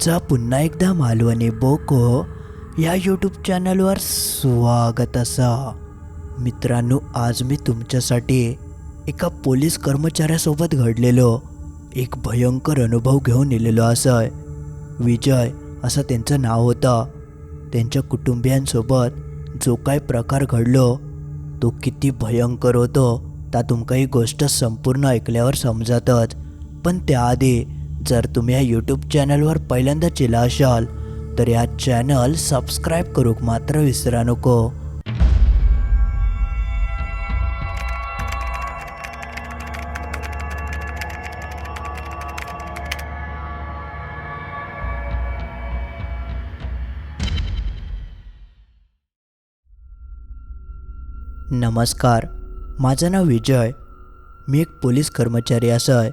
तुमचा पुन्हा एकदा मालवणी बोको या यूट्यूब चॅनलवर स्वागत असा. मित्रांनो आज मी तुमच्यासाठी एका पोलीस कर्मचाऱ्यासोबत घडलेलो एक भयंकर अनुभव घेऊन येलेलो असं. विजय असं त्यांचं नाव होतं. त्यांच्या कुटुंबियांसोबत जो काय प्रकार घडलो तो किती भयंकर होतो ता तुमका ही गोष्ट संपूर्ण ऐकल्यावर समजतच. पण त्याआधी जर तुम्ही या यूट्यूब चॅनलवर पहिल्यांदा चिला असाल तर या चॅनल सबस्क्राईब करूक मात्र विसरा नको. नमस्कार माझं नाव विजय. मी एक पोलीस कर्मचारी असय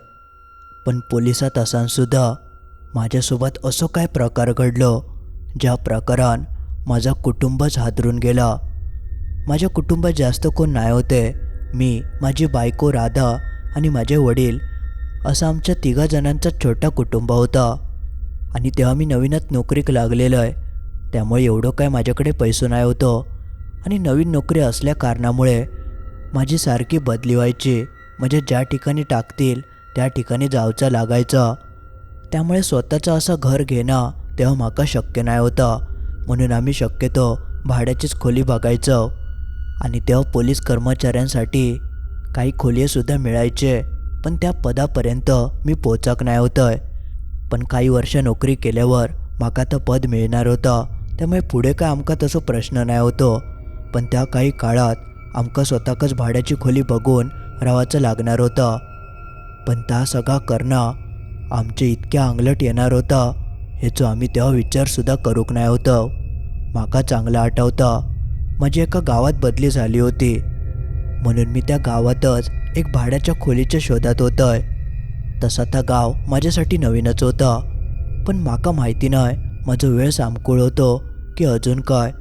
पण पोलिसात असानसुद्धा माझ्यासोबत असं काय प्रकार घडलं ज्या प्रकारान माझा कुटुंबच हादरून गेला. माझ्या कुटुंबात जास्त कोण नाही होते. मी माझी बायको राधा आणि माझे वडील असं आमच्या तिघा जणांचा छोटा कुटुंब होता. आणि तेव्हा मी नवीनच नोकरीक लागलेलो आहे त्यामुळे एवढं काय माझ्याकडे पैसो नाही होतं. आणि नवीन नोकरी असल्या कारणामुळे माझी सारखी बदली व्हायची. म्हणजे ज्या ठिकाणी टाकतील त्या ठिकाणी जावचं लागायचं. त्यामुळे स्वतःचं असं घर घेणं तेव्हा माका शक्य नाही होतं. म्हणून आम्ही शक्यतो भाड्याचीच खोली बघायचो. आणि तेव्हा पोलीस कर्मचाऱ्यांसाठी काही खोलीसुद्धा मिळायचे. पण त्या पदापर्यंत मी पोचक नाही होतं पण काही वर्ष नोकरी केल्यावर माका तर पद मिळणार होतं. त्यामुळे पुढे काय आमका तसं प्रश्न नाही होतो. पण त्या काही काळात आमका स्वतःकच भाड्याची खोली बघून राहायचं लागणार होतं. पण त्या सगळा करणं आमच्या इतक्या अंगलट येणार होता ह्याचो आम्ही तेव्हा विचारसुद्धा करूक नाही होतं. माका चांगला आठवता. माझी एका गावात बदली झाली होती. म्हणून मी त्या गावातच एक भाड्याच्या खोलीच्या शोधात होतंय. तसा त्या गाव माझ्यासाठी नवीनच होतं. पण माका माहिती नाही माझं वेळ सामकूळ होतो की अजून काय.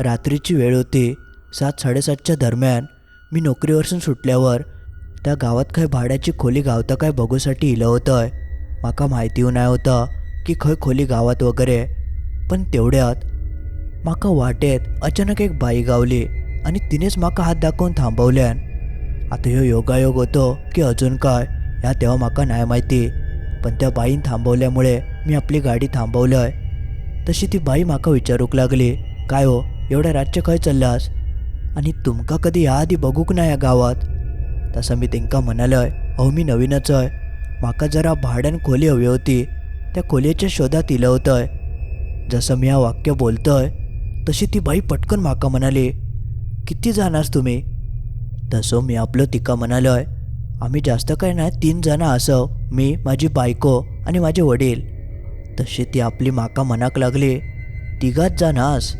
रात्रीची वेळ होती सात साडेसातच्या दरम्यान मी नोकरीवरसून सुटल्यावर त्या गावात काय भाड्याची खोली गावता काय बघूसाठी इलं होतं माका माहिती नाही होतं की खंय खोली गावात वगैरे. पण तेवढ्यात माका वाटेत अचानक एक बाई गावली आणि तिनेच माका हात दाखवून थांबवल्यान. आता ह्यो योगायोग होतो की अजून काय ह्या तेव्हा माका नाही माहिती. पण त्या बाईन थांबवल्यामुळे मी आपली गाडी थांबवलंय. तशी ती बाई माका विचारूक लागली काय हो एवढ्या रातचे खंय चाललास? आणि तुमका कधी याआधी बघूक ना या गावात? तसं मी तेंका म्हणालय अहो मी नवीनच आहे. माका जरा भाड्यान खोली हवी होती. त्या खोलीच्या शोधात इलं होतंय. जसं मी हा वाक्य बोलतोय तशी ती बाई पटकन माका म्हणाली किती जाणास तुम्ही? तसं मी आपलं तिका म्हणालोय आम्ही जास्त काही नाही तीन जण असं मी माझी बायको आणि माझे वडील. तशी ती आपली माका मनाक लागली तिघात जाणास.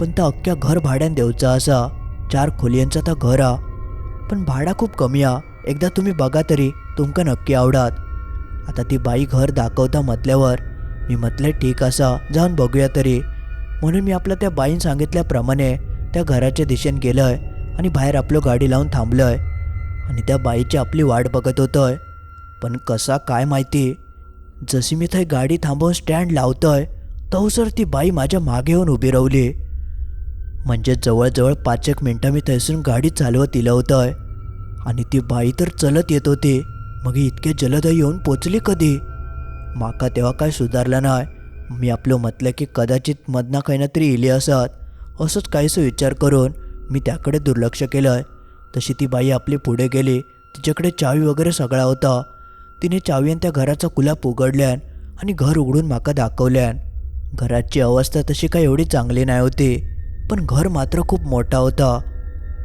पण त्या अख्ख्या घर भाड्यान देऊचा असा. चार खोलियांचा तर घर हा. पण भाडा खूप कमी आ. एकदा तुम्ही बघा तरी तुमका नक्की आवडात. आता ती बाई घर दाखवता म्हटल्यावर मी म्हटलं ठीक असा जाऊन बघूया तरी. म्हणून मी आपलं त्या बाईन सांगितल्याप्रमाणे त्या घराच्या दिशेने गेलोय आणि बाहेर आपलं गाडी लावून थांबलोय. आणि त्या बाईची आपली वाट बघत होतोय. पण कसा काय माहिती? जशी मी थंय गाडी थांबवून स्टँड लावतोय तवसर ती बाई माझ्या मागे येऊन उभी राहिली. म्हणजे जवळजवळ पाच एक मिनटं मी थैसून गाडी चालवत इलं आहे आणि ती बाई तर चलत येत होती. मग इतके जलद येऊन पोचली कधी? माका तेव्हा काय सुधारलं नाही. मी आपलं म्हटलं की कदाचित मधना काही ना तरी इली असत. असंच काहीसं विचार करून मी त्याकडे दुर्लक्ष केलं तशी ती बाई आपली पुढे गेली. तिच्याकडे चावी वगैरे सगळा होता. तिने चावीन त्या घराचा कुलाप उघडल्यान आणि घर उघडून माका दाखवल्यान. घराची अवस्था तशी काही एवढी चांगली नाही होती. पण घर मात्र खूप मोठा होता.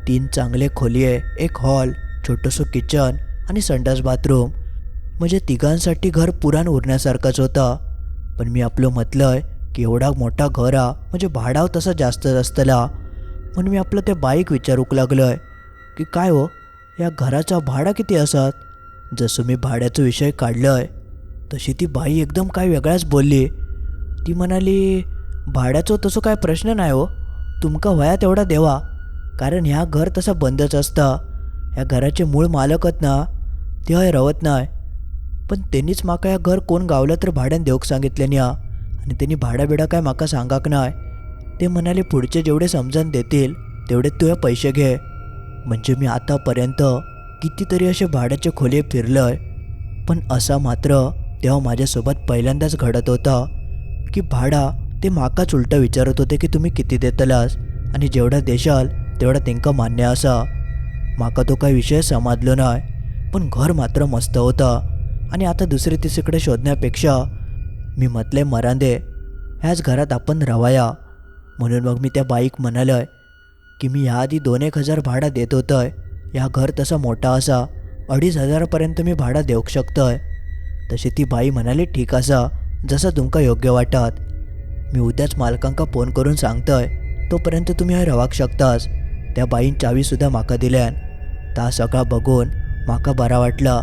तीन चांगले खोलीये एक हॉल छोटंसं किचन आणि संडास बाथरूम. म्हणजे तिघांसाठी घर पुराण उरण्यासारखंच होता. पण मी आपलं म्हटलंय की एवढा मोठा घर हा म्हणजे भाडाव तसा जास्त असतला. म्हणून मी आपलं ते बाईक विचारूक लागलोय की काय हो या घराचा भाडा किती असत? जसं मी भाड्याचा विषय काढलोय तशी ती बाई एकदम काय वेगळाच बोलली. ती म्हणाली भाड्याचं तसं काय प्रश्न नाही हो. तुमका व्हया तेवढा देवा. कारण ह्या घर तसं बंदच असतं. ह्या घराचे मूळ मालकच ना. ते हय रवत नाय पण त्यांनीच माका ह्या घर कोण गावलं तर भाड्यान देऊक सांगितल्यानी न्या. आणि त्यांनी भाडा बिडा काय माका सांगाक नाय. ते म्हणाले पुढचे जेवढे समजून देतील तेवढे तुझे पैसे घे. म्हणजे मी आतापर्यंत कितीतरी असे भाड्याचे खोले फिरलंय. पण असा मात्र तेव्हा माझ्यासोबत पहिल्यांदाच घडत होता की भाडा ते माकाच उलटं विचारत होते की तुम्ही किती देतलास? आणि जेवढा देशाल तेवढा तेंका मान्य असा. माका तो काही विषय समजलो नाही पण घर मात्र मस्त होता. आणि आता दुसरे तिसरीकडे शोधण्यापेक्षा मी म्हटले मरांदे ह्याच घरात आपण रवाया. म्हणून मग मी त्या बाईक म्हणालय की मी ह्याआधी दोन एक हजार भाडा देत होतंय. ह्या घर तसा मोठा असा. अडीच हजारापर्यंत मी भाडा देऊक शकतोय. तशी ती बाई म्हणाली ठीक असा जसं तुमका योग्य वाटत. मी उद्याच मालकांका फोन करून सांगतोय तोपर्यंत तुम्ही हय रवाक शकतास. त्या बाईन चावीसुद्धा माका दिल्यान. ता सगळा बघून माका बरा वाटला.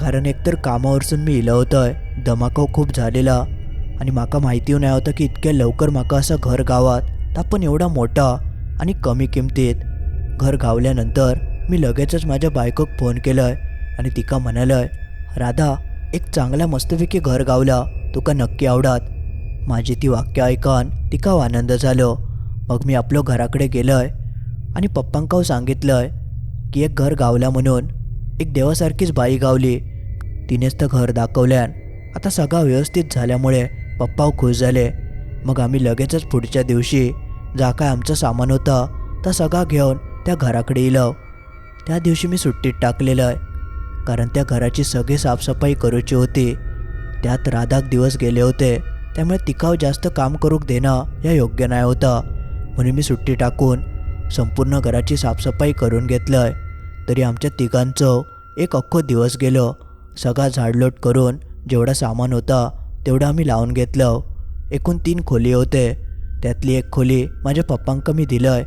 कारण एकतर कामावरसून मी इलं होतंय धमाकाव खूप झालेला. आणि माका माहिती नाही होतं की इतक्या लवकर माका असं घर गावात ता पण एवढा मोठा आणि कमी किमतीत. घर गावल्यानंतर मी लगेचच माझ्या बायकोक फोन केलंय आणि तिका म्हणालंय राधा एक चांगला मस्तपैकी घर गावला तुका नक्की आवडात. माझी ती वाक्य ऐकून तिकाव आनंद झालो. मग मी आपलो घराकडे गेलोय आणि पप्पांकाव सांगितलंय की एक घर गावला म्हणून. एक देवासारखीच बाई गावली. तिनेच तर घर दाखवल्यान आता सगळा व्यवस्थित झाल्यामुळे पप्पा खुश झाले. मग आम्ही लगेचच पुढच्या दिवशी जा काय आमचं सामान होतं तर सगळा घेऊन त्या घराकडे येलो त्या दिवशी मी सुट्टीत टाकलेलं आहे कारण त्या घराची सगळी साफसफाई करूची होती. त्यात राधाक दिवस गेले होते. त्यामुळे तिकाव जास्त काम करू देणं या योग्य नाही होतं. म्हणून मी सुट्टी टाकून संपूर्ण घराची साफसफाई करून घेतलंय. तरी आमच्या तिघांचं एक अख्खो दिवस गेलो. सगळा झाडलोट करून जेवढा सामान होता तेवढं आम्ही लावून घेतलं. एकूण तीन खोली होते. त्यातली एक खोली माझ्या पप्पांक मी दिलंय.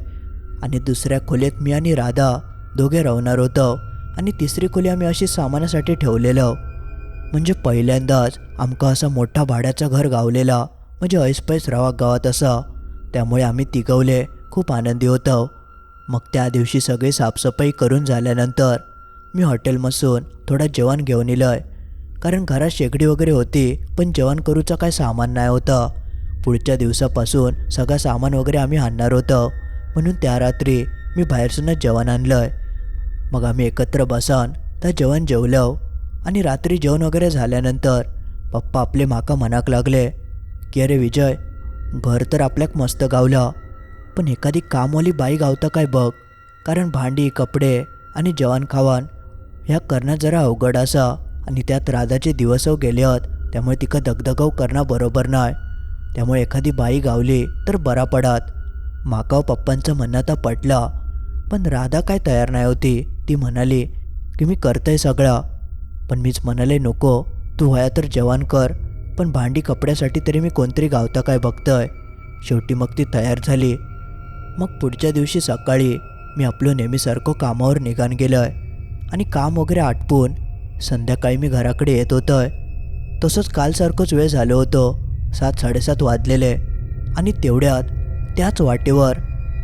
आणि दुसऱ्या खोलीत मी आणि राधा दोघे राहणार होतो. आणि तिसरी खोली आम्ही अशी सामानासाठी ठेवलेलं. म्हणजे पहिल्यांदाच आमका असा मोठा भाड्याचा घर गावलेला म्हणजे ऐसपैस रवा गावात असा. त्यामुळे आम्ही तिघवले खूप आनंदी होतो. मग त्या दिवशी सगळी साफसफाई करून झाल्यानंतर मी हॉटेलमधून थोडं जेवण घेऊन आहे कारण घरात शेगडी वगैरे होती पण जेवण करूचं काय सामान नाही होतं. पुढच्या दिवसापासून सगळं सामान वगैरे आम्ही आणणार होतं. म्हणून त्या रात्री मी बाहेरसूनच जेवण आणलं आहे मग आम्ही एकत्र बसन तर जेवण जेवलं. आणि रात्री जेवण वगैरे झाल्यानंतर पप्पा आपले माका मनाक लागले की अरे विजय घर तर आपल्याक मस्त गावलं पण एखादी कामवाली बाई गावता काय बघ? कारण भांडी कपडे आणि जेवण खावण ह्या करणं जरा अवघड असा आणि त्यात राधाचे दिवसव गेले आहेत त्यामुळे तिका दगदगव करणं बरोबर नाही त्यामुळे एखादी बाई गावली तर बरा पडात. माकाव पप्पांचं म्हणणं तर पटलं पण राधा काय तयार नाही होती ती म्हणाली की मी करतंय सगळं. पण मीच म्हणाले नको तू व्हाया तर जेवण कर पण भांडी कपड्यासाठी तरी मी कोणतरी गावता काय बघतोय. शेवटी मग ती तयार झाली. मग पुढच्या दिवशी सकाळी मी आपलं नेहमीसारखं कामावर निघान गेलोय आणि काम वगैरे आटपून संध्याकाळी मी घराकडे येत होतोय. तसंच कालसारखंच वेळ झालो होतो सात साडेसात वाजलेले आणि तेवढ्यात त्याच वाटेवर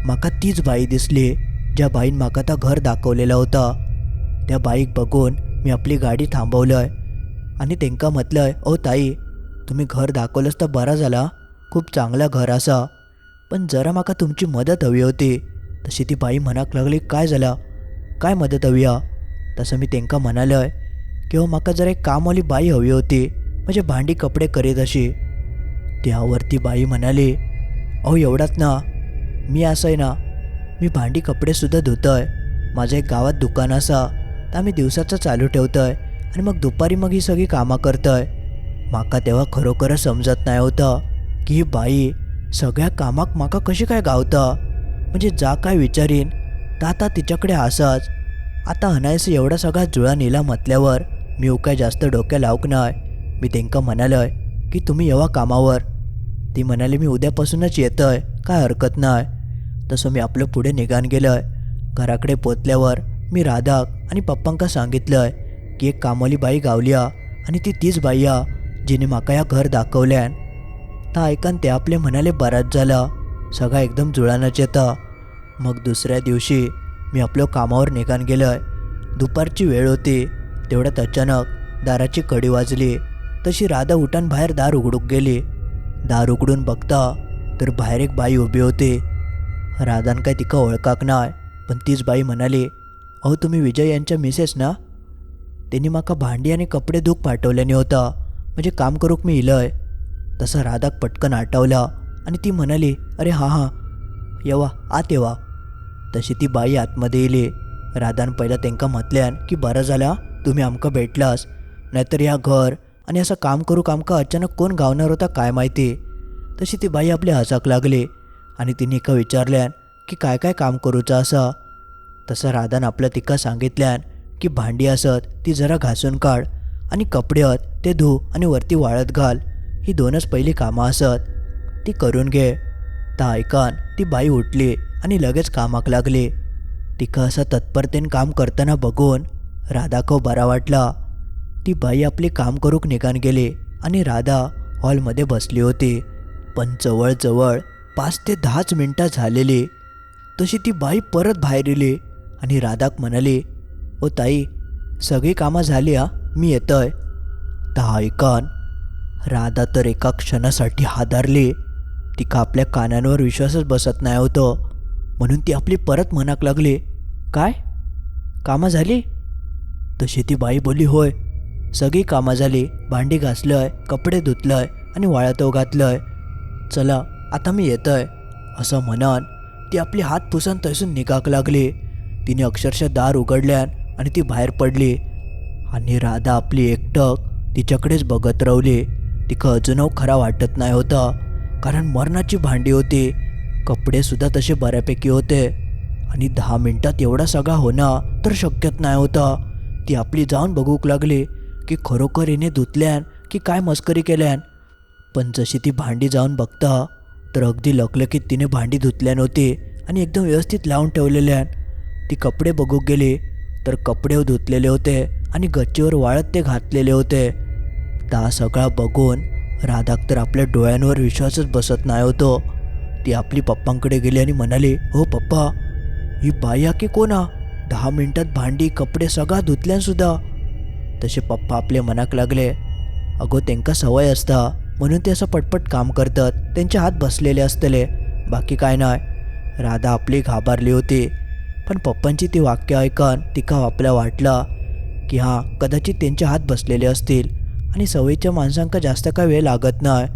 माका तीच बाई दिसली ज्या बाईन माका त्या घर दाखवलेला होता. त्या बाईक बघून मी आपली गाडी थांबवलंय आणि तेंका म्हटलंय ओ ताई तुम्ही घर दाखवलंच तर बरा झाला. खूप चांगला घर असा. पण जरा माका तुमची मदत हवी होती. तशी ती बाई म्हणाक लागली काय झाला? काय मदत हवी हा? तसं मी तेंका म्हणालंय किंवा हो, माका जरा एक कामवाली बाई हवी होती. म्हणजे भांडी कपडे करीत अशी. त्यावरती बाई म्हणाली अहो एवढाच ना. मी असं आहे ना. मी भांडी कपडेसुद्धा धुतोय. माझं एक गावात दुकान असा. आम्ही दिवसाचं चालू ठेवतोय आणि मग दुपारी मग ही सगळी कामं करतोय. माका तेव्हा खरोखरच समजत नाही होतं की ही बाई सगळ्या कामाक माका कशी काय गावता. म्हणजे जा काय विचारीन तर आता तिच्याकडे असंच. आता अनायस एवढा सगळा जुळा नेला म्हटल्यावर मी काय जास्त डोक्या लावक नाही. मी तेंका म्हणालोय की तुम्ही येवा कामावर. ती म्हणाली मी उद्यापासूनच येतोय काय हरकत नाही. तसं मी आपलं पुढे निघान गेलोय. घराकडे पोचल्यावर मी राधाक आणि पप्पांका सांगितलंय की एक कामवाली बाई गावल्या आणि ती तीच बाई आ जिने माका या घर दाखवल्यान. ता ऐकान ते आपले म्हणाले बराच झाला. सगळा एकदम जुळानच येता. मग दुसऱ्या दिवशी मी आपलं कामावर निघान गेलोय. दुपारची वेळ होती. तेवढ्यात अचानक दाराची कडी वाजली. तशी राधा उठान बाहेर दार उघडूक गेली. दार उघडून बघता तर बाहेर एक बाई उभी होती. राधान काय तिका ओळखाक नाय पण तीच बाई म्हणाली अहो तुम्ही विजय यांच्या मिसेस ना? त्यांनी माका भांडी आणि कपडे धूक पाठवल्याने होता. म्हणजे काम करूक मी इलंय. तसा राधाक पटकन आटवला आणि ती म्हणाली अरे हां हां. येवा आत येवा. तशी ती बाई आतमध्ये येली राधान पहिला त्यांका म्हटल्यान की बरं झाला तुम्ही आमकां भेटलास. नाहीतर ह्या घर आणि असं काम करूक आमकां अचानक कोण गावणार होता काय माहिती? तशी ती बाई आपली हसाक लागली आणि तिने एका विचारल्यान की काय काय काम करूचा असा? तसं राधान आपलं तिका सांगितल्यान की भांडी असत ती जरा घासून काढ आणि कपडे हत ते धू आणि वरती वाळत घाल. ही दोनच पहिली कामं असत. ती करून घे. ता ऐकान ती बाई उठली आणि लगेच कामाक लागली. तिका असं तत्परतेन काम करताना बघून राधाको बरा वाटला. ती बाई आपली काम करूक निघान गेली आणि राधा हॉलमध्ये बसली होती. पण जवळजवळ पाच ते दहाच मिनटं झालेली. तशी ती बाई परत बाहेर येली आणि राधाक म्हणाली ओ ताई सगळी कामं झाली हा? मी येतोय. ता ऐकन. राधा तर एका क्षणासाठी हादरली. तिका आपल्या कानांवर विश्वासच बसत नाही होतं. म्हणून ती आपली परत मनाक लागली. काय? कामं झाली? तशी ती बाई बोली होय सगळी कामं झाली. भांडी घासलंय कपडे धुतलंय आणि वाळतो घातलंय चला आता मी येतोय. असं म्हणन ती आपली हात पुसन तसून निघाक लागली. तिने अक्षरशः दार उघडल्यान आणि ती बाहेर पडली. आणि राधा आपली एकटक तिच्याकडेच बघत रावली तिका अजूनव खरा वाटत नाही होता कारण मरणाची भांडी होती. कपडेसुद्धा तसे बऱ्यापैकी होते. आणि दहा मिनटात एवढा सगळा होणं तर शक्यच नाही होता. ती आपली जाऊन बघूक लागली की खरोखर हिने धुतल्यान की काय मस्करी केल्यान. पण जशी ती भांडी जाऊन बघता तर अगदी लकलकीत तिने भांडी धुतल्या नव्हती आणि एकदम व्यवस्थित लावून ठेवलेल्यान. ती कपडे बघूक गेली तर कपडे धुतलेले होते आणि गच्चीवर वाळत ते घातलेले होते. ता सगळा बघून राधाक तर आपल्या डोळ्यांवर विश्वासच बसत नाही होतो. ती आपली पप्पांकडे गेली आणि म्हणाली हो पप्पा ही बाया की कोणा दहा मिनटात भांडी कपडे सगळा धुतल्यान सुद्धा. तसे पप्पा आपले मनाक लागले अगो त्यांका सवय असता. म्हणून ते असं पटपट काम करतात. त्यांचे हात बसलेले असतले. बाकी काय नाही राधा आपली घाबरली होती. पण पप्पांची ती वाक्य ऐकन तिका आपल्या वाटला? की हां कदाचित त्यांचे हात बसलेले असतील आणि सवयीच्या माणसांका जास्त काय वेळ लागत नाही.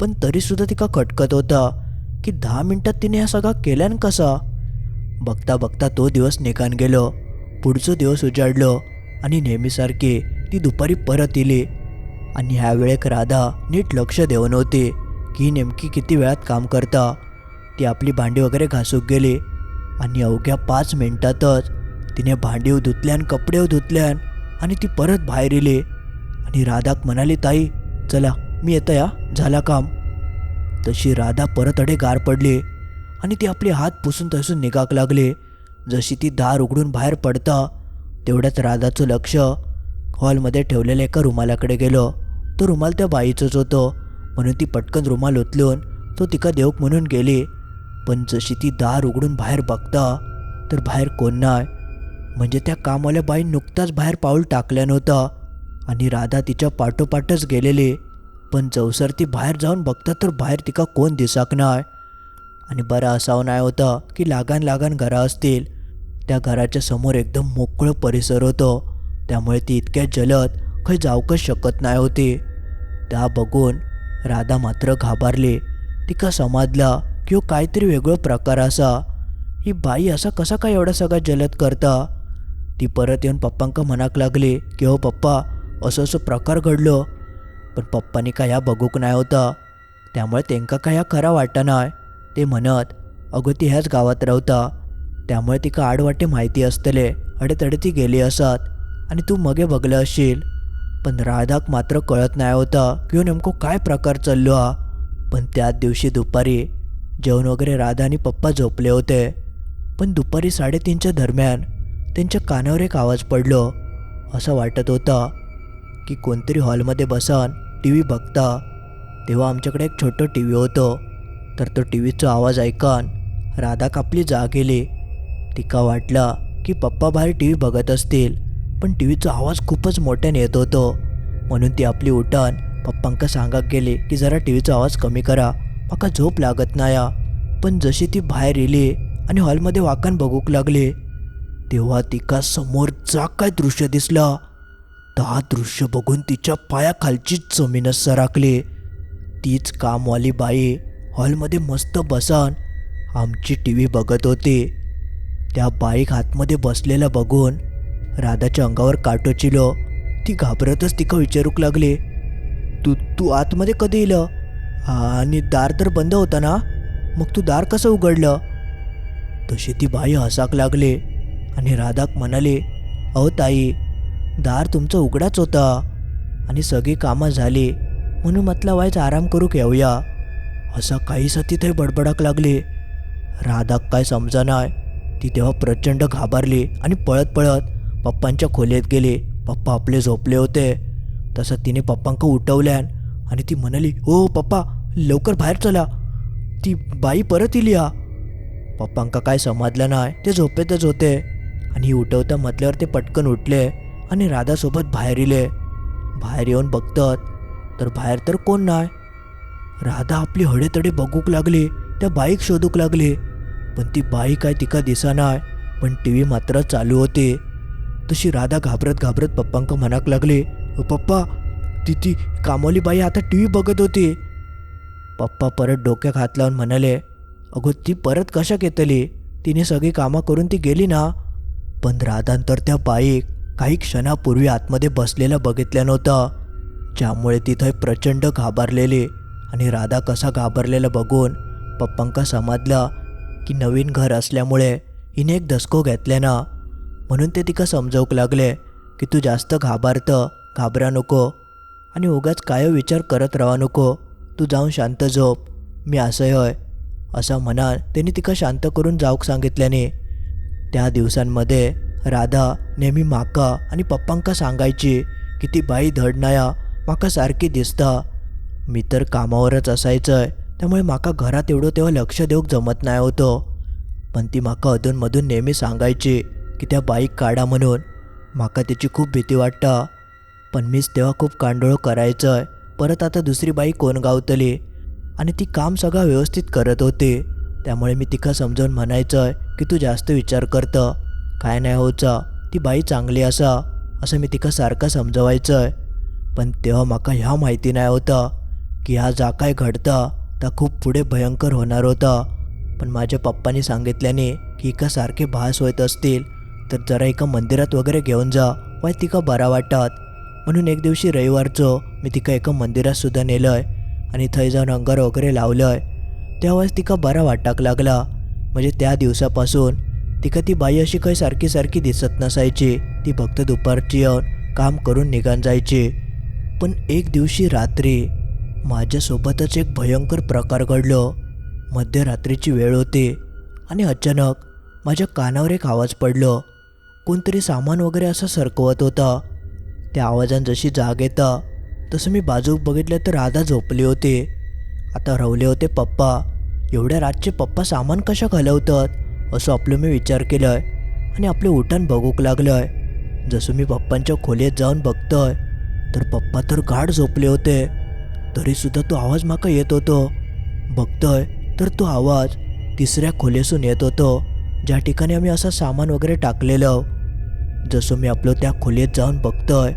पण तरीसुद्धा तिका खटकत होता? की दहा मिनटात तिने हा सगळा केल्यान कसा? बघता बघता तो दिवस निघान गेलो. पुढचं दिवस उजाडलो आणि नेहमीसारखी ती दुपारी परत येली आणि ह्या वेळेक राधा नीट लक्ष देऊन होती की नेमकी किती वेळात काम करता? ती आपली भांडी वगैरे घासूक गेली. आणि अवघ्या पाच मिनिटातच तिने भांडीव धुतल्यान कपडे धुतल्यान आणि ती परत बाहेर येले आणि राधाक म्हणाली ताई चला मी येतं या झाला काम. तशी राधा परत अडे गार पडली आणि ती आपले हात पुसून तसून निघाक लागले. जशी ती दार उघडून बाहेर पडता तेवढ्यात राधाचं लक्ष हॉलमध्ये ठेवलेल्या एका रुमालाकडे गेलो. तो रुमाल त्या बाईचंच होतं. म्हणून ती पटकन रुमाल उचलून तो तिका देऊक म्हणून गेली. पण जशी ती दार उघडून बाहेर बघता तर बाहेर कोण नाही. म्हणजे त्या कामवाल्या बाई नुकताच बाहेर पाऊल टाकल्या नव्हता आणि राधा तिच्या पाठोपाठच गेलेली. पण जवसर ती बाहेर जाऊन बघता तर बाहेर तिका कोण दिसाक नाही. आणि बरं असावं नाही होतं की लागान लागान घरं असतील. त्या घराच्या समोर एकदम मोकळं परिसर होतं. त्यामुळे ती इतक्या जलद खै जाऊकच शकत नाही होती. त्या बघून राधा मात्र घाबरली. तिका समाजला की हो काहीतरी वेगळो प्रकार असा. ही बाई असा कसा काय एवढा सगळा जलद करता? ती परत येऊन पप्पांका मनाक लागली की हो पप्पा असं असं प्रकार घडलो. पण पप्पांनी काय ह्या बघूक नाही होता. त्यामुळे त्यांका काय ह्या खरा वाटा नाही ते म्हणत अगो ती ह्याच गावात रावता त्यामुळे तिका आडवाटे माहिती असतले. अडेतडे ती गेली असत. आणि तू मगे बघलं असशील. पण राधाक मात्र कळत नाही होता की हो नेमकं काय प्रकार चाललो हा. पण त्याच दिवशी दुपारी जेवण वगैरे राधा आणि पप्पा झोपले होते. पण दुपारी साडेतीनच्या दरम्यान त्यांच्या कानावर एक आवाज पडलो. असं वाटत होतं की कोणतरी हॉलमध्ये बसन टी व्ही बघता. तेव्हा आमच्याकडे एक छोटं टी व्ही होतं. तर तो टी व्हीचा आवाज ऐकन राधा कापली जाग गेली. तिका वाटला की पप्पा बाहेर टी व्ही बघत असतील पण टी व्हीचा आवाज खूपच मोठ्याने येत होतो. म्हणून ती आपली उठण पप्पांका सांगत गेली की जरा टी व्हीचा आवाज कमी करा. म्हाका झोप लागत नाया. पण जशी ती बाहेर येली आणि हॉलमध्ये वाकान बघूक लागले तेव्हा तिका समोर जा काय दृश्य दिसला. ता दृश्य बघून तिच्या पायाखालचीच जमीनच सराकली तीच कामवाली बाई हॉलमध्ये मस्त बसान आमची टी व्ही बघत होती. त्या बाईक हातमध्ये बसलेला बघून राधाच्या अंगावर काटोचिलो ती घाबरतच तिका विचारूक लागले तू तू आतमध्ये कधी येलं? आणि दार तर बंद होता ना? मग तू दार कसं उघडलं? तशी ती बाई हसाक लागली आणि राधाक म्हणाली अहो ताई दार तुमचं उघडाच होता आणि सगळी कामं झाली म्हणून म्हटलं वायच आराम करूक येऊया. असं काहीसा तिथे बडबडाक लागली. राधाक काय समजनाय ती तेव्हा प्रचंड घाबरली आणि पळत पळत पप्पांच्या खोलीत गेले. पप्पा आपले झोपले होते. तसं तिने पप्पांक उठवल्यान आणि ती म्हणाली हो पप्पा लवकर बाहेर चला. ती बाई परत इली हा. पप्पांका काय समजलं नाही ते झोपेतच होते. आणि उठवता म्हटल्यावर ते पटकन उठले आणि राधासोबत बाहेर इले. बाहेर येऊन बघतात तर बाहेर तर कोण नाही? राधा आपली हडेतडे बघूक लागली त्या बाईक शोधूक लागली. पण ती बाई काय तिका दिसा नाही पण टी व्ही मात्र चालू होती. तशी राधा घाबरत घाबरत पप्पांका म्हणाक लागली पप्पा ती ती कामोली बाई आता टी व्ही बघत होती. पप्पा परत डोक्यात हात लावून म्हणाले अगो ती परत कशाक येतली तिने सगळी कामं करून ती गेली ना? पण राधांतर त्या बाईक काही क्षणापूर्वी आतमध्ये बसलेलं बघितलं नव्हतं. ज्यामुळे तिथे प्रचंड घाबरलेली आणि राधा कसा घाबरलेला बघून पप्पांका समजलं की नवीन घर असल्यामुळे हिने एक धसको घेतले ना. म्हणून ते तिका समजावूक लागले की तू जास्त घाबरतं घाबरा नको आणि उगाच काय विचार करत राहा नको. तू जाऊन शांत झोप. मी असं होय असं म्हणा त्यांनी तिका शांत करून जाऊक सांगितल्याने. त्या दिवसांमध्ये राधा नेहमी माका आणि पप्पांका सांगायची की ती बाई धडणाया माका सारखी दिसता. मी तर कामावरच असायचंय त्यामुळे माका घरात एवढं तेव्हा लक्ष देऊक जमत नाही होतं. पण ती माका अधूनमधून नेहमी सांगायची की त्या बाईक काढा म्हणून. माका तिची खूप भीती वाटता. पण मीच तेव्हा खूप कांडोळ करायचंय. परत आता दुसरी बाई कोण गावतली आणि ती काम सगळं व्यवस्थित करत होती. त्यामुळे मी तिका समजावून म्हणायचं की तू जास्त विचार करतं. काय नाही होचा ती बाई चांगली असा. असं मी तिका सारखं समजवायचं पण तेव्हा माका ह्या माहिती नाही होतं. की हा जा काय घडतं ता खूप पुढे भयंकर होणार होता. पण माझ्या पप्पांनी सांगितल्याने की एका सारखे भास होत असतील तर जरा एका मंदिरात वगैरे घेऊन जा. वाय तिका बरा वाटतात म्हणून एक दिवशी रविवारचं मी तिका एका मंदिरात सुद्धा नेलंय आणि थंय जाऊन अंगार वगैरे लावलंय. त्यावेळेस तिका बरा वाटाक लागला. म्हणजे त्या दिवसापासून तिका ती बाई अशी काही सारखी सारखी दिसत नसायची. ती फक्त दुपारची येऊन काम करून निघान जायची. पण एक दिवशी रात्री माझ्यासोबतच एक भयंकर प्रकार घडलो. मध्यरात्रीची वेळ होती आणि अचानक माझ्या कानावर एक आवाज पडलो. कोणतरी सामान वगैरे असं सरकवत होता. त्या आवाजानं जशी जाग येतं तसं मी बाजूक बघितलं तर राधा झोपली होती. आता रवले होते पप्पा. एवढ्या रातचे पप्पा सामान कशा घालवतात असं आपलं मी विचार केलंय आणि आपले उठाण बघूक लागलंय. जसं मी पप्पांच्या खोलीत जाऊन बघतोय तर पप्पा तर गाढ झोपले होते. तरीसुद्धा तो आवाज माका येत होतो. बघतोय तर तो आवाज तिसऱ्या खोलीसून येत होतो. ज्या ठिकाणी आम्ही असं सामान वगैरे टाकलेलं जसं मी आपलं त्या खोलीत जाऊन बघतोय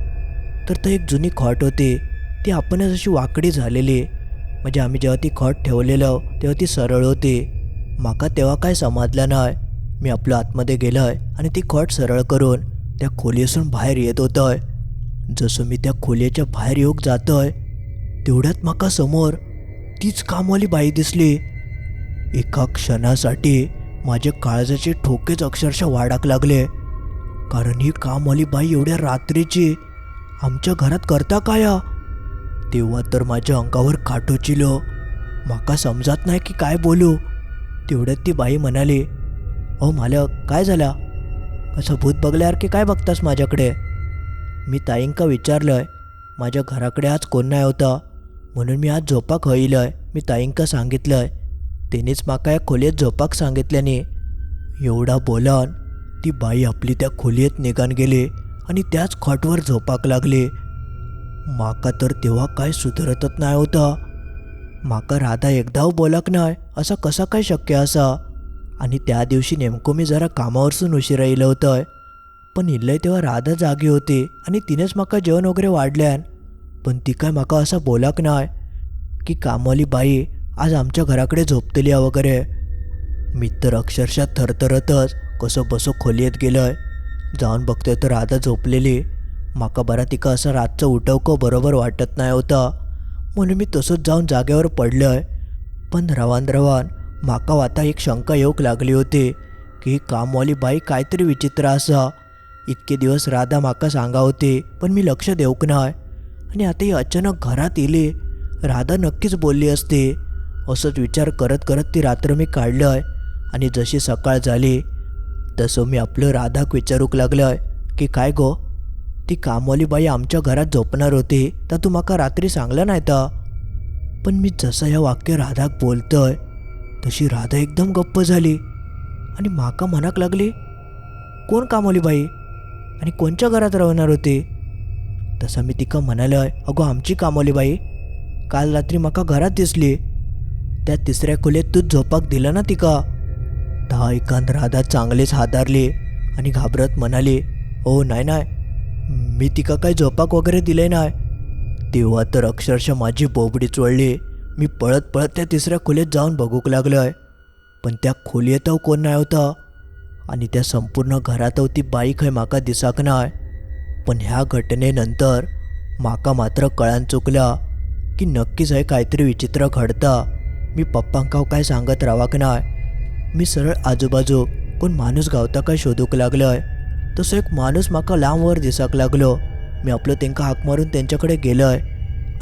तर ते एक जुनी खॉट होती. ती आपणच अशी वाकडी झालेली. म्हणजे आम्ही जेव्हा ती खॉट ठेवलेलं तेव्हा ती सरळ होती. माका तेव्हा काय समजलं नाही. मी आपलं आतमध्ये गेलोय आणि ती खॉट सरळ करून त्या खोलीसून बाहेर येत होतोय. जसं मी त्या खोलीच्या बाहेर येऊक जातोय तेवढ्यात माका समोर तीच कामवाली बाई दिसली. एका क्षणासाठी माझे काळजाचे ठोकेच अक्षरशः वाढाक लागले. कारण ही कामवाली बाई एवढ्या रात्रीची आमच्या घरात करता काय तेव्हा तर माझ्या अंगावर काटोचिलो माका समजत नाही की काय बोलू. तेवढ्यात ती बाई म्हणाली अहो मालक काय झाला? असं भूत बघल्यावर की काय बघतास माझ्याकडे? मी ताईंका विचारलंय माझ्या घराकडे आज कोण नाही होता? म्हणून मी आज झोपाक आहे मी ताईंका सांगितलंय तिनेच माका या खोलीत झोपाक सांगितल्याने. एवढा बोलान ती बाई आपली त्या खोलीत निघान गेली आणि त्याच खाटवर झोपाक लागली. माका तर तेव्हा काय सुधरतच नाही होता. माका राधा एकदाव बोलाक नाही असा कसा काय शक्य असा? आणि त्या दिवशी नेमकं मी जरा कामावरसून उशिरा येलं होतं पण इल्लय तेव्हा राधा जागी होती आणि तिनेच माका जेवण वगैरे वाढल्यान. पण ती काय माका असं बोलाक नाही की कामवाली बाई आज आमच्या घराकडे झोपतली आहे वगैरे. मी तर अक्षरशः थरथरतच कसं बसो खोलीत गेलंय. जाऊन बघतोय तर राधा झोपलेली. माका बरा तिका असं रातचं उठवकं बरोबर वाटत नाही होता. म्हणून मी तसंच जाऊन जागेवर पडलंय. पण रवान रवान माका आता एक शंका येऊक लागली होती की कामवाली बाई काहीतरी विचित्र असा. इतके दिवस राधा माका सांगा होती पण मी लक्ष देऊक नाही. आणि आता ही अचानक घरात येली राधा नक्कीच बोलली असते. असंच विचार करत करत ती रात्र मी काढलंय. आणि जशी सकाळ झाली तसं मी आपलं राधाक विचारूक लागलं की काय गो? ती कामवाली बाई आमच्या घरात झोपणार होती तर तू माका रात्री सांगलं नाही तर? पण मी जसं या वाक्य राधाक बोलतोय तशी राधा एकदम गप्प झाली. आणि माका मनाक लागली कोण कामवाली बाई? आणि कोणच्या घरात राहणार होती? तसं मी तिका म्हणालोय अगो आमची कामवाली बाई काल रात्री माका घरात दिसली. त्या तिसऱ्या खोलीत तू झोपाक दिलं ना तिका? दहा एकांत राधा चांगलेच हादारले आणि घाबरत म्हणाले हो नाही नाही. मी तिका काय झोपाक वगैरे दिले नाही. तेव्हा तर अक्षरशः माझी बोबडी चोळली. मी पळत पळत त्या तिसऱ्या खोलीत जाऊन बघूक लागलो आहे पण त्या खोलीत कोण नाही होता? आणि त्या संपूर्ण घरात ती बाई खंय माका दिसाक नाय? पण ह्या घटनेनंतर माका मात्र कळान चुकला की नक्कीच हे काहीतरी विचित्र घडता. मी पप्पांका काय सांगत रावाक नाय? मी सरळ आजूबाजू कोण माणूस गावता काय शोधूक लागलोय. तसं एक माणूस माका लांबवर दिसाक लागलो. मी आपलं तेंका हाक मारून त्यांच्याकडे गेलोय.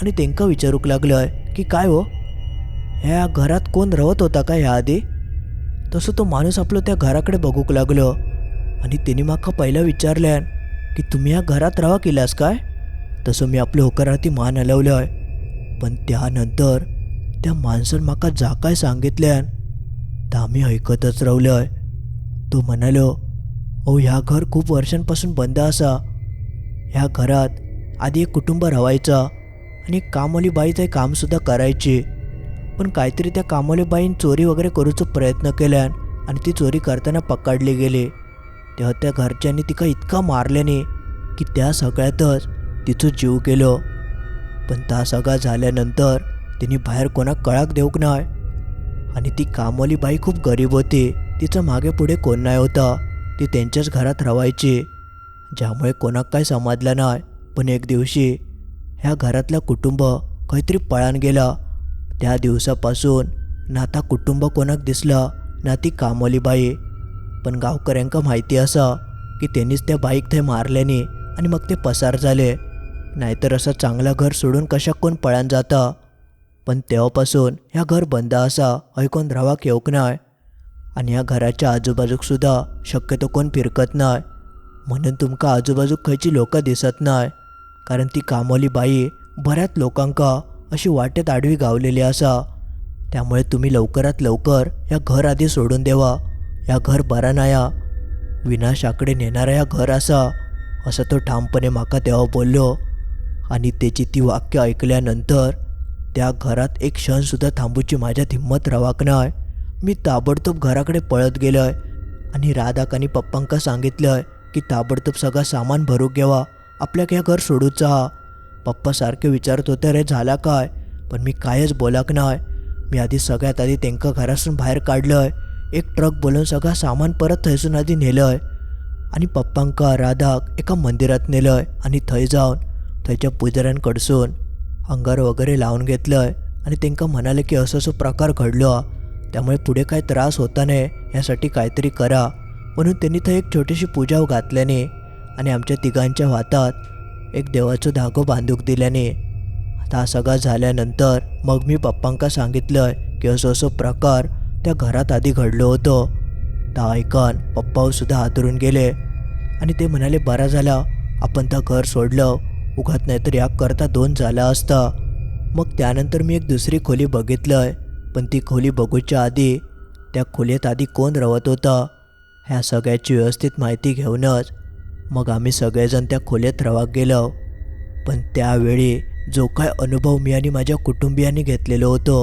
आणि तेंका विचारूक लागलोय की काय हो? ह्या घरात कोण रवत होता का ह्या आधी? तसं तो माणूस आपलं त्या घराकडे बघूक लागलो. आणि तिने माका पहिलं विचारल्यान की तुम्ही या घरात रवा केलास काय? तसं मी आपलं होकारार्थी मान हलवलंय. पण त्यानंतर त्या माणसानं माका जा काय सांगितल्यान तर आम्ही ऐकतच रावलोय तो म्हणालो ओ ह्या घर खूप वर्षांपासून बंद असा. ह्या घरात आधी एक कुटुंब राहायचं आणि एक कामवाली बाई ते कामसुद्धा करायची. पण काहीतरी त्या कामवाली बाईन चोरी वगैरे करूचा प्रयत्न केल्यान आणि ती चोरी करताना पकडली गेली. तेव्हा त्या घरच्यांनी तिका इतका मारल्याने की त्या सगळ्यातच तिचं जीव गेलो. पण त्या सगळा झाल्यानंतर तिने बाहेर कोणाक कळाक देऊक नाही आणि ती कामवाली बाई खूप गरीब होती. तिचं मागे पुढे कोण नाही होता. ती त्यांच्याच घरात राहायची. ज्यामुळे कोणाक काय समजलं नाही. पण एक दिवशी ह्या घरातलं कुटुंब काहीतरी पळान गेला. त्या दिवसापासून ना आता कुटुंब कोणाक दिसलं ना ती कामवाली बाई. पण गावकऱ्यांका माहिती असा की त्यांनीच त्या बाईक थंय मारल्याने आणि मग ते पसार झाले. नाहीतर असं चांगलं घर सोडून कशा कोण पळान जाता? पण तेव्हापासून ह्या घर बंद असा ऐकून रावाक येऊक नाय. आणि ह्या घराच्या आजूबाजूक सुद्धा शक्यतो कोण फिरकत नाय. म्हणून तुमका आजूबाजूक खंयची लोकां दिसत नाय. कारण ती कामोली बाई बऱ्याच लोकांका अशी वाटेत आडवी गावलेली असा त्यामुळे तुम्ही लवकरात लवकर या घर आधी सोडून देवा. या घर बरा नाया. विनाशाकडे नेणारा या घर असा असं तो ठामपणे माका तेव्हा बोललो. आणि त्याची ती वाक्य ऐकल्यानंतर त्या घरात एक क्षणसुद्धा थांबूची माझ्यात हिंमत रवाक नाय. मी ताबडतोब घराकडे पळत गेलोय आणि राधाक पप्पांका पप्पांका सांगितलंय की ताबडतोब सगळं सामान भरूक घ्यावा आपल्याक हे घर सोडूचा हा पप्पा सारखे विचारत होते रे झाला काय? पण मी कायच बोलाक नाय. मी आधी सगळ्यात आधी त्यांका घरासून बाहेर काढलंय. एक ट्रक बोलवून सगळं सामान परत थंयसून आधी नेलंय. आणि पप्पांका राधाक एका मंदिरात नेलंय आणि थंय जाऊन थंयच्या पुजाऱ्यांकडसून अंगार वगैरे लावून घेतलंय. आणि त्यांका म्हणाले की असं असं प्रकार घडलो. हा. त्यामुळे पुढे काय त्रास होता नाही यासाठी काहीतरी करा. म्हणून त्यांनी थंय एक छोटीशी पूजा घातल्याने आणि आमच्या तिघांच्या हातात एक देवाचं धागो बांधूक दिल्याने. आता हा सगळा झाल्यानंतर मग मी पप्पांका सांगितलं की असं असं प्रकार त्या घरात आधी घडलो होतो. त्या ऐकन पप्पासुद्धा हातरून गेले. आणि ते म्हणाले बरा झाला. आपण त्या घर सोडलं. उगात नाहीतर या करता दोन झाला असता. मग त्यानंतर मी एक दुसरी खोली बघितलंय पण ती खोली बघूच्या आधी त्या खोलीत आधी कोण रवत होता ह्या सगळ्याची व्यवस्थित माहिती घेऊनच मग आम्ही सगळेजण त्या खोलीत रवाक गेलो. पण त्यावेळी जो काय अनुभव मी आणि माझ्या कुटुंबियांनी घेतलेलो होतो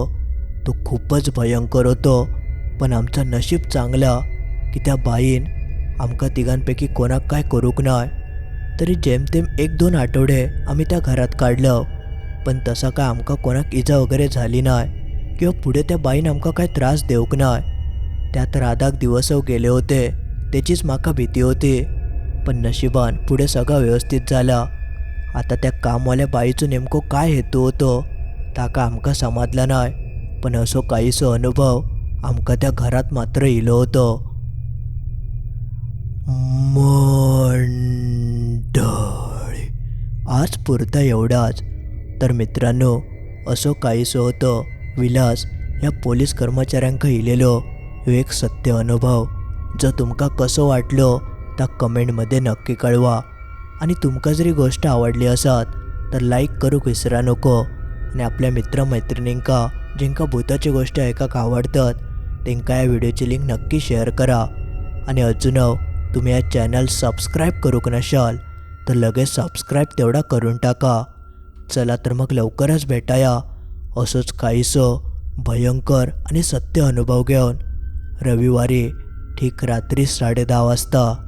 तो खूपच भयंकर होतो. पण आमचं नशीब चांगलं की त्या बाईन आमका तिघांपैकी कोणाक काय करूक नाय. तरी जेमतेम एक दोन आठवडे आम्ही त्या घरात काढलं. पण तसा काय आमका कोणाक इजा वगैरे झाली नाही किंवा पुढे त्या बाईन आमका काय त्रास देऊक नाय त्यात राधाक दिवसव गेले होते त्याचीच माका भीती होती. पण नशिबान पुढे सगळं व्यवस्थित झाला. आता त्या कामवाल्या बाईचं नेमकं काय हेतू होतो ताका आमका समजला नाही. पण असो काहीसो अनुभव आमका त्या घरात मात्र इलो होतो. मंडळी. आज पुरता एवढाच. तर मित्रांनो असो काहीसं होतं विलास ह्या पोलीस कर्मचाऱ्यांक इलेलो ह्यो एक सत्य अनुभव. जो तुमका कसो वाटलो त्या कमेंटमध्ये नक्की कळवा. आणि तुमका जरी गोष्ट आवडली असत तर लाईक करूक विसरा नको. आणि आपल्या मित्रमैत्रिणींका जिंका भूताची गोष्ट ऐकाक आवडतात त्यांका या व्हिडिओची लिंक नक्की शेअर करा. आणि अजून तुम्ही या चॅनल सबस्क्राईब करूक नशाल तर लगेच सबस्क्राईब तेवढा करून टाका. चला तर मग लवकरच भेटाया. असंच काहीसं भयंकर आणि सत्य अनुभव घेऊन. रविवारी ठीक रात्री साडे दहा वाजता